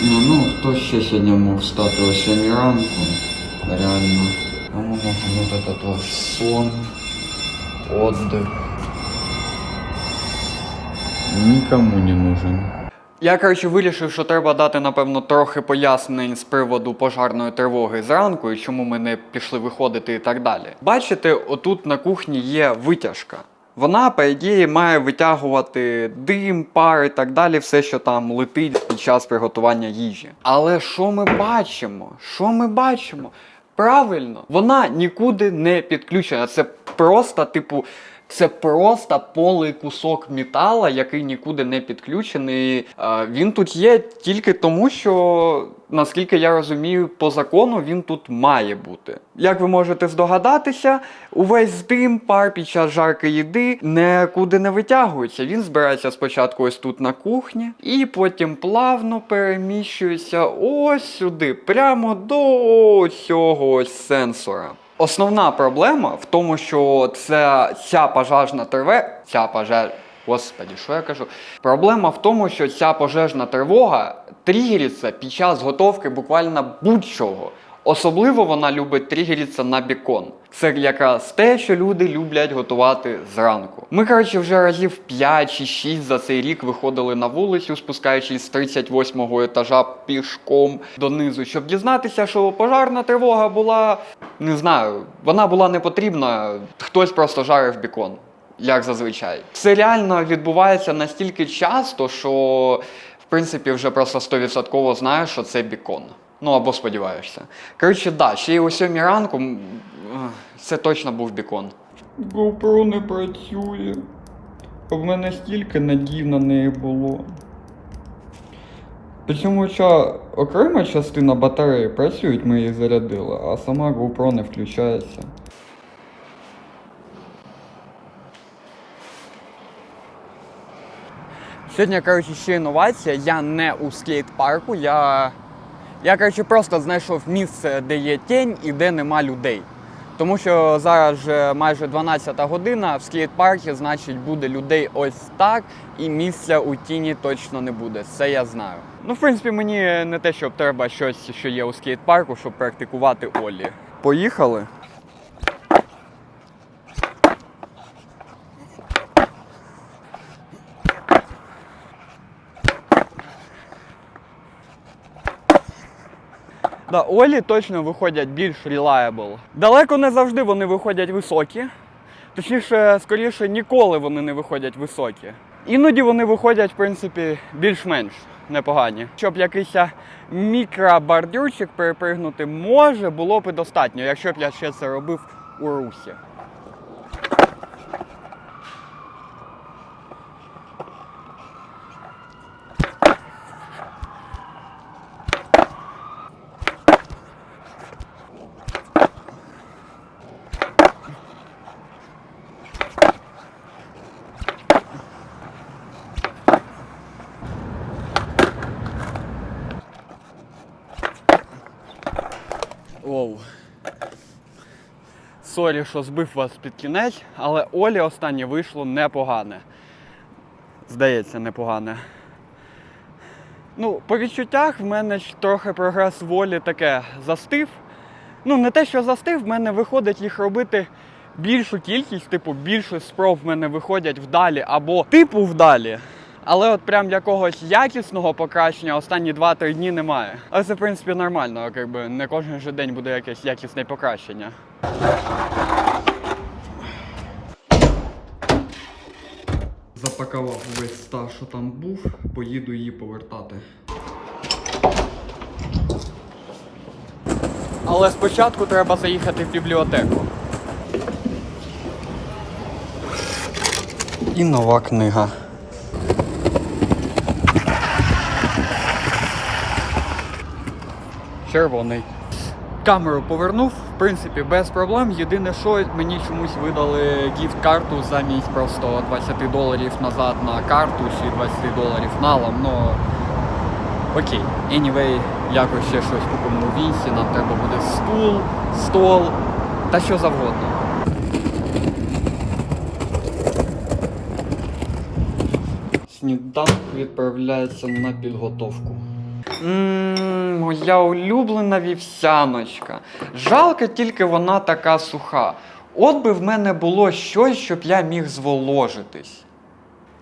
Ну, ну, хто ще сьогодні мог встати о 7 ранку? Реально. Ну, вот этот ваш сон, отдых. Никому не нужен. Я, коротше, вирішив, що треба дати, напевно, трохи пояснень з приводу пожарної тривоги зранку і чому ми не пішли виходити і так далі. Бачите, отут на кухні є витяжка. Вона, по ідеї, має витягувати дим, пар і так далі, все, що там летить під час приготування їжі. Але що ми бачимо? Що ми бачимо? Правильно, вона нікуди не підключена. Це просто, типу, це просто полий кусок метала, який нікуди не підключений. Він тут є тільки тому, що, наскільки я розумію, по закону він тут має бути. Як ви можете здогадатися, увесь дим, пар під час жарки їди нікуди не витягується. Він збирається спочатку ось тут на кухні, і потім плавно переміщується ось сюди, прямо до цього ось сенсора. Основна проблема в тому, що це ця пожежна тривога, ця пожеж... Господи, що я кажу? Проблема в тому, що ця пожежна тривога тригериться під час готовки буквально будь-чого. Особливо вона любить тригеритися на бікон. Це якраз те, що люди люблять готувати зранку. Ми, коротше, вже разів 5 чи 6 за цей рік виходили на вулицю, спускаючись з 38-го етажа пішком донизу, щоб дізнатися, що пожарна тривога була, не знаю, вона була не потрібна, хтось просто жарив бікон. Як зазвичай, це реально відбувається настільки часто, що в принципі вже просто 100% знаєш, що це бікон. Ну або сподіваєшся. Коротше, да, ще й о 7 ранку це точно був бікон. GoPro не працює. В мене стільки надій на неї було. Причому ця окрема частина батареї працюють, ми її зарядили, а сама GoPro не включається. Сьогодні, коротше, ще інновація. Я не у скейт-парку. Я, я коротше, просто знайшов місце, де є тінь і де нема людей. Тому що зараз вже майже 12 година, в скейт-парку, значить, буде людей ось так, і місця у тіні точно не буде. Це я знаю. Ну, в принципі, мені не те, щоб треба щось, що є у скейт-парку, щоб практикувати Олі. Поїхали. Да, Олі точно виходять більш reliable. Далеко не завжди вони виходять високі. Точніше, скоріше, ніколи вони не виходять високі. Іноді вони виходять, в принципі, більш-менш непогані. Щоб якийсь мікробордюрчик перепригнути може, було б достатньо, якщо б я ще це робив у русі. Оу. Сорі, що збив вас під кінець, але Олі останнє вийшло непогане. Здається, непогане. Ну, по відчуттях в мене трохи прогрес волі таке застив. Ну, не те, що застив, в мене виходить їх робити більшу кількість, типу, більше спроб в мене виходять вдалі або типу вдалі. Але от прям якогось якісного покращення останні 2-3 дні немає. Але це, в принципі, нормально, якби не кожен же день буде якесь якісне покращення. Запакував весь став, що там був, поїду її повертати. Але спочатку треба заїхати в бібліотеку. І нова книга. Червоний. Камеру повернув, в принципі, без проблем. Єдине, що мені чомусь видали гіфт-карту замість просто 20 доларів назад на карту чи 20 доларів налом. Ну окей. Anyway, якось ще щось купимо у вінсі, нам треба буде стул, стол та що завгодно. Сніданок відправляється на підготовку. Ммм, моя улюблена вівсяночка. Жалко, тільки вона така суха. От би в мене було щось, щоб я міг зволожитись.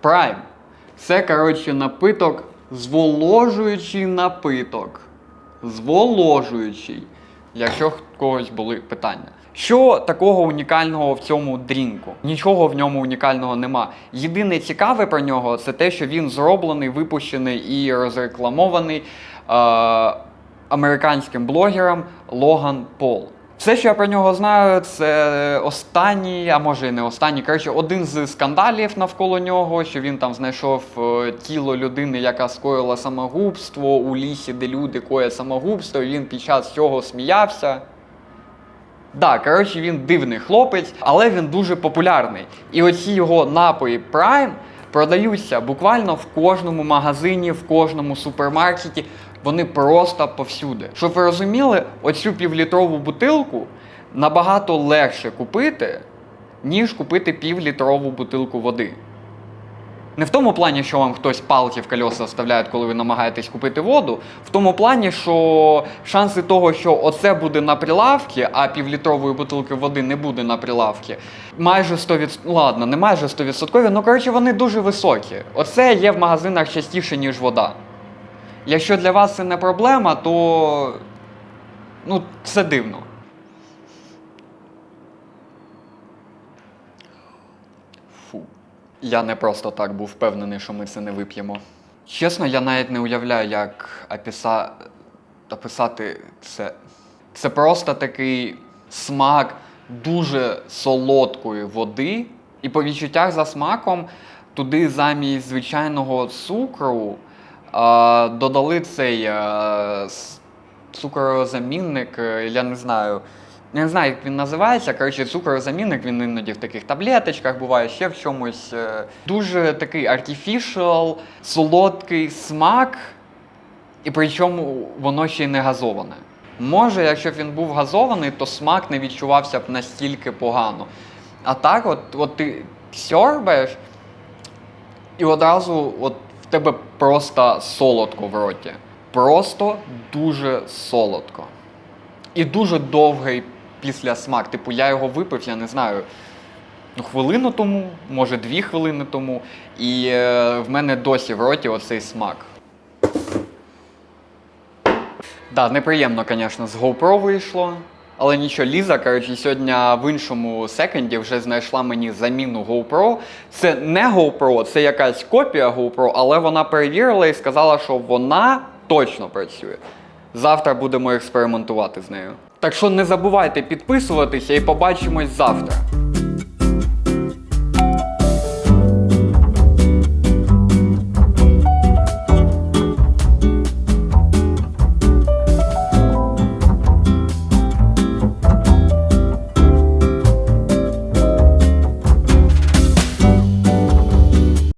Прайм. Це, коротше, напиток, зволожуючий напиток. Зволожуючий. Якщо в когось були питання. Що такого унікального в цьому дрінку? Нічого в ньому унікального нема. Єдине цікаве про нього це те, що він зроблений, випущений і розрекламований американським блогером Логан Пол. Все, що я про нього знаю, це останній, а може і не останній. Коротше, один з скандалів навколо нього, що він там знайшов е, тіло людини, яка скоїла самогубство у лісі, де люди коять самогубство, і він під час цього сміявся. Да, коротше, він дивний хлопець, але він дуже популярний. І оці його напої Prime продаються буквально в кожному магазині, в кожному супермаркеті. Вони просто повсюди. Щоб ви розуміли, оцю півлітрову бутилку набагато легше купити, ніж купити півлітрову бутилку води. Не в тому плані, що вам хтось палки в колеса вставляє, коли ви намагаєтесь купити воду. В тому плані, що шанси того, що оце буде на прилавці, а півлітрової бутилки води не буде на прилавці, майже 100%, ну, ладно, не майже 100%, ну коротше, вони дуже високі. Оце є в магазинах частіше, ніж вода. Якщо для вас це не проблема, то ну, це дивно. Фу. Я не просто так був впевнений, що ми це не вип'ємо. Чесно, я навіть не уявляю, як описа... описати це. Це просто такий смак дуже солодкої води. І по відчуттях за смаком туди замість звичайного цукру додали цей а, цукрозамінник, е, я не знаю. Не знаю, як він називається. Коротше, цукрозамінник, він іноді в таких таблеточках буває, ще в чомусь. е, Дуже такий artificial, солодкий смак, і причому воно ще й не газоване. Може, якщо б він був газований, то смак не відчувався б настільки погано. А так, от, от ти сьорбаєш, і одразу от в тебе просто солодко в роті. Просто дуже солодко. І дуже довгий після смак. Типу, я його випив, я не знаю, ну, хвилину тому, може дві хвилини тому. І е, в мене досі в роті оцей смак. Да, неприємно, звісно, з GoPro вийшло. Але нічого, Ліза, коротше, сьогодні в іншому секонді вже знайшла мені заміну GoPro. Це не GoPro, це якась копія GoPro, але вона перевірила і сказала, що вона точно працює. Завтра будемо експериментувати з нею. Так що не забувайте підписуватися і побачимось завтра.